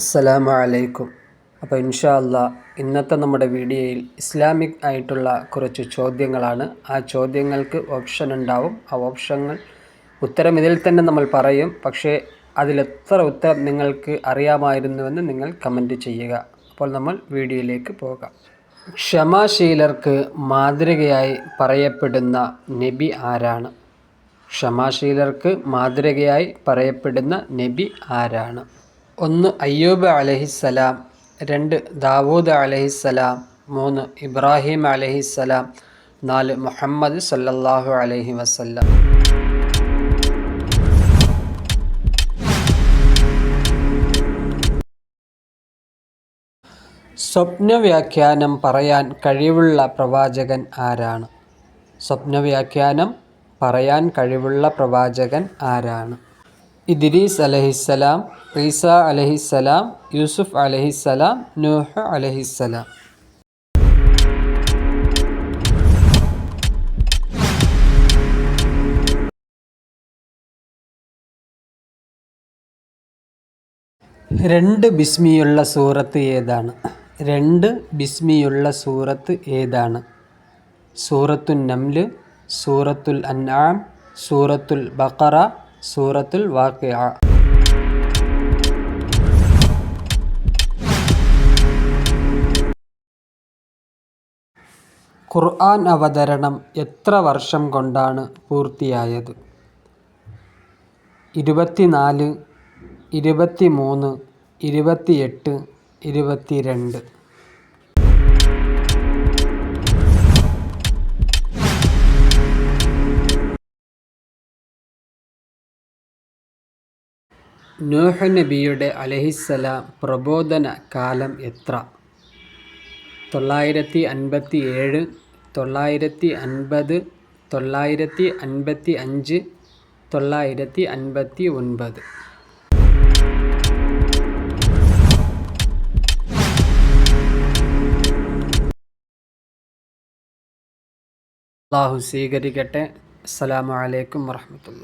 അസ്സലാമു അലൈക്കും. അപ്പോൾ ഇൻഷാ അല്ലാ ഇന്നത്തെ നമ്മുടെ വീഡിയോയിൽ ഇസ്ലാമിക് ആയിട്ടുള്ള കുറച്ച് ചോദ്യങ്ങളാണ്. ആ ചോദ്യങ്ങൾക്ക് ഓപ്ഷൻ ഉണ്ടാവും. ആ ഓപ്ഷങ്ങൾ ഉത്തരം ഇതിൽ തന്നെ നമ്മൾ പറയും. പക്ഷേ അതിലെത്ര ഉത്തരം നിങ്ങൾക്ക് അറിയാമായിരുന്നുവെന്ന് നിങ്ങൾ കമന്റ് ചെയ്യുക. അപ്പോൾ നമ്മൾ വീഡിയോയിലേക്ക് പോകാം. ക്ഷമാശീലർക്ക് മാതൃകയായി പറയപ്പെടുന്ന നബി ആരാണ്? ക്ഷമാശീലർക്ക് മാതൃകയായി പറയപ്പെടുന്ന നബി ആരാണ്? ഒന്ന് അയ്യൂബ് അലഹിസ്സലാം രണ്ട് ദാവൂദ് അലഹിസ്സലാം മൂന്ന് ഇബ്രാഹിം അലഹിസ്സലാം നാല് മുഹമ്മദ് സല്ലല്ലാഹു അലൈഹി വസല്ലം. സ്വപ്നവ്യാഖ്യാനം പറയാൻ കഴിവുള്ള പ്രവാചകൻ ആരാണ്? സ്വപ്നവ്യാഖ്യാനം പറയാൻ കഴിവുള്ള പ്രവാചകൻ ആരാണ്? ഇദ്രീസ് അലഹിസ്സലാം ഈസ അലഹിസ്സലാം യൂസുഫ് അലഹിസ്സലാം നൂഹ് അലഹിസ്സലാം. രണ്ട് ബിസ്മിയുള്ള സൂറത്ത് ഏതാണ്? രണ്ട് ബിസ്മിയുള്ള സൂറത്ത് ഏതാണ്? സൂറത്തുൽ നംൽ സൂറത്തുൽ അൻആം സൂറത്തുൽ ബഖറ സൂറത്തുൽ വാക്കിയ ഖുർആൻ അവതരണം എത്ര വർഷം കൊണ്ടാണ് പൂർത്തിയായത്? ഇരുപത്തിനാല് ഇരുപത്തി മൂന്ന് ഇരുപത്തിയെട്ട് ഇരുപത്തിരണ്ട്. നൂഹ് നബിയുടെ അലഹിസ്സലാം പ്രബോധന കാലം എത്ര? തൊള്ളായിരത്തി അൻപത്തി ഏഴ് തൊള്ളായിരത്തി അൻപത് തൊള്ളായിരത്തി അൻപത്തി അഞ്ച് തൊള്ളായിരത്തി അൻപത്തി ഒൻപത് അള്ളാഹു സ്വീകരിക്കട്ടെ. അസ്സലാമു അലൈക്കും വറഹമത്തുള്ള